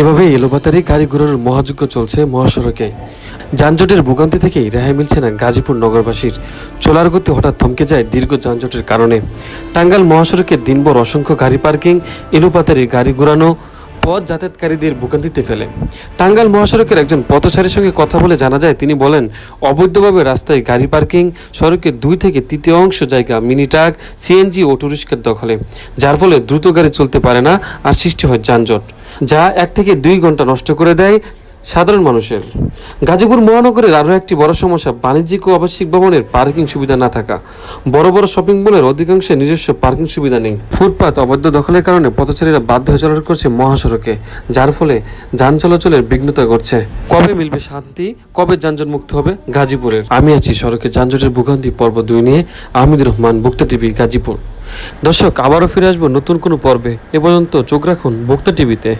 এভাবেই এলোপাতারি ঘোরানোর মহাযজ্ঞ চলছে মহাসড়কে। যানজটের ভোগান্তি থেকে রেহাই মিলছে না গাজীপুর নগরবাসীর। চলার গতি হঠাৎ থমকে যায় দীর্ঘ যানজটের কারণে। টাঙ্গাল মহাসড়কে দিনভর অসংখ্য গাড়ি পার্কিং, এলোপাতারি গাড়ি ঘোরানো পথ যাতায়াতকারীদের ভোগান্তিতে ফেলে। টাঙ্গাল মহাসড়কের একজন পথচারীর সঙ্গে কথা বলে জানা যায়, তিনি বলেন, অবৈধভাবে রাস্তায় গাড়ি পার্কিং, সড়কের দুই থেকে তৃতীয় অংশ জায়গা মিনি ট্রাক, সিএনজি ও টুরিস্টের দখলে, যার ফলে দ্রুত গাড়ি চলতে পারে না আর সৃষ্টি হয় যানজট, যা এক থেকে দুই ঘণ্টা নষ্ট করে দেয় সাধারণ মানুষের। গাজীপুর মহানগরের আরও একটি বড় সমস্যা, বাণিজ্যিক ও আবাসিক ভবনের পার্কিং সুবিধা না থাকা। বড় বড় শপিং মলের অধিকাংশে নিজস্ব পার্কিং সুবিধা নেই। ফুটপাত, অবৈধ দখলের কারণে পথচারীরা বাধ্য হয়ে চলাচল করছে মহাসড়কে, যার ফলে যান চলাচলের বিঘ্নতা ঘটছে। কবে মিলবে শান্তি, কবে যানজট মুক্ত হবে গাজীপুরের? আমি আছি সড়কে যানজটের ভোগান্তি পর্ব দুই নিয়ে, আহমেদুর রহমান, বক্তা টিভি, গাজীপুর। দর্শক, আবারও ফিরে আসব নতুন কোনো পর্বে। এ পর্যন্ত চোখ রাখুন বক্তা টিভিতে।